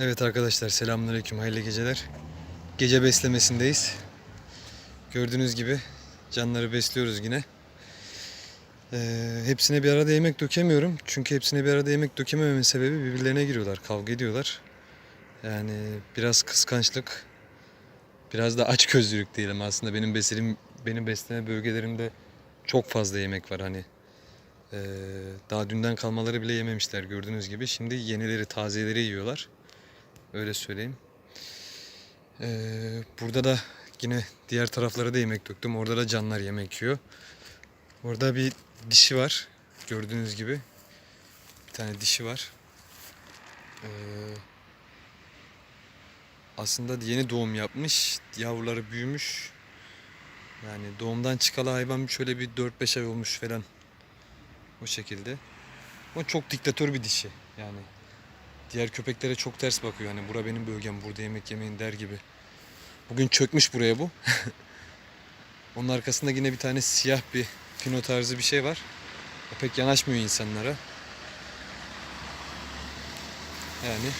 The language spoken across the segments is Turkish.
Evet arkadaşlar selamünaleyküm hayırlı geceler. Gece beslemesindeyiz. Gördüğünüz gibi canları besliyoruz yine. Ee, hepsine bir arada yemek dökemiyorum. Çünkü hepsine bir arada yemek dökemememin sebebi birbirlerine giriyorlar, kavga ediyorlar. Yani biraz kıskançlık, biraz da aç gözlülük diyelim aslında. Benim beslerim, benim besleme bölgelerimde çok fazla yemek var hani. Ee, daha dünden kalmaları bile yememişler gördüğünüz gibi. Şimdi yenileri, tazeleri yiyorlar. Öyle söyleyeyim. Ee, burada da yine diğer taraflara da yemek döktüm. Orada da canlar yemek yiyor. Orada bir dişi var. Gördüğünüz gibi. Bir tane dişi var. Ee, aslında yeni doğum yapmış. Yavruları büyümüş. Yani doğumdan çıkalı hayvan şöyle bir 4-5 ay olmuş falan. O şekilde. O çok diktatör bir dişi. Yani diğer köpeklere çok ters bakıyor. Hani bura benim bölgem, burada yemek yemeyin der gibi. Bugün çökmüş buraya bu. Onun arkasında yine bir tane siyah bir fino tarzı bir şey var. O pek yanaşmıyor insanlara. Yani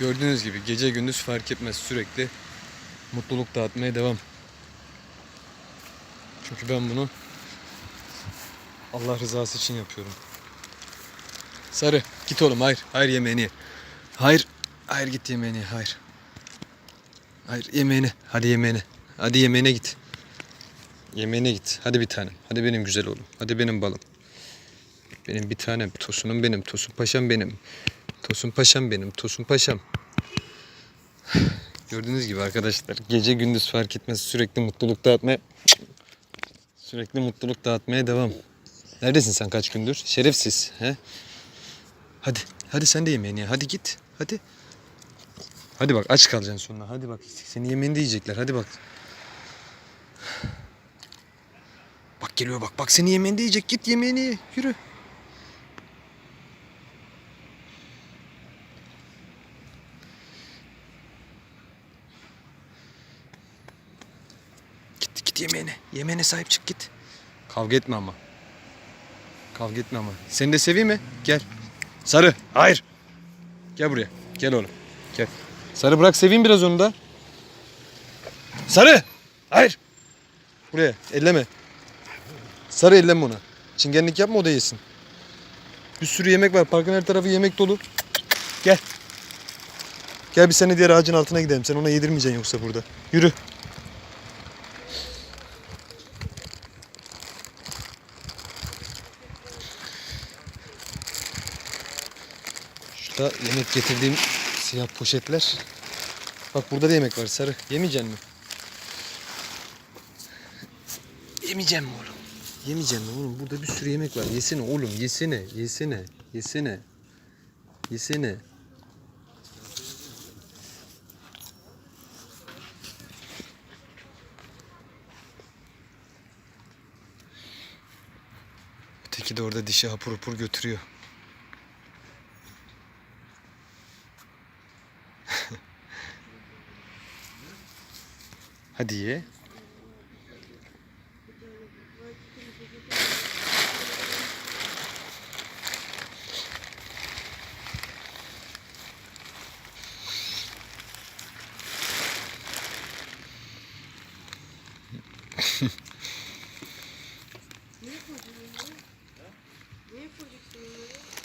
gördüğünüz gibi gece gündüz fark etmez sürekli mutluluk dağıtmaya devam. Çünkü ben bunu Allah rızası için yapıyorum. Sarı git oğlum hayır. Hayır yemeğini ye. Hayır. Hayır git yemeğini ye. Hayır. Hayır yemeğini. Hadi yemeğine. Hadi yemeğine git. Yemeğine git. Hadi bir tanem. Hadi benim güzel oğlum. Hadi benim balım. Benim bir tanem. Tosunum benim. Tosun paşam benim. Tosun paşam benim. Tosun paşam. Gördüğünüz gibi arkadaşlar gece gündüz fark etmez sürekli mutluluk dağıtmaya sürekli mutluluk dağıtmaya devam. Neredesin sen kaç gündür? Şerefsiz. He? Hadi. Hadi sen de yemeğini ye. Hadi git. Hadi. Hadi bak aç kalacaksın sonra. Hadi bak. Senin yemeğini de yiyecekler. Hadi bak. Bak geliyor bak. Bak senin yemeğini de yiyecek. Git yemeğini ye. Yürü. Git git yemeğine. Yemeğine sahip çık git. Kavga etme ama. Kavga etme ama. Seni de seveyim mi? Gel. Sarı. Hayır. Gel buraya. Gel oğlum. Gel. Sarı bırak seveyim biraz onu da. Sarı. Hayır. Buraya. Elleme. Sarı elleme ona. Çingenlik yapma o da yesin. Bir sürü yemek var. Parkın her tarafı yemek dolu. Gel. Gel bir sene diğer ağacın altına gidelim. Sen ona yedirmeyeceksin yoksa burada. Yürü. Şurada yemek getirdiğim siyah poşetler. Bak burada da yemek var sarı. Yemeyecek mi? Yemeyeceğim mi oğlum? Yemeyeceğim mi oğlum? Burada bir sürü yemek var. Yesene oğlum. Yesene. Yesene. Yesene. Yesene. Öteki de orada dişi hapur hapur götürüyor. Hadi ye. Niye koyacaksın onları? Niye koyacaksın onları?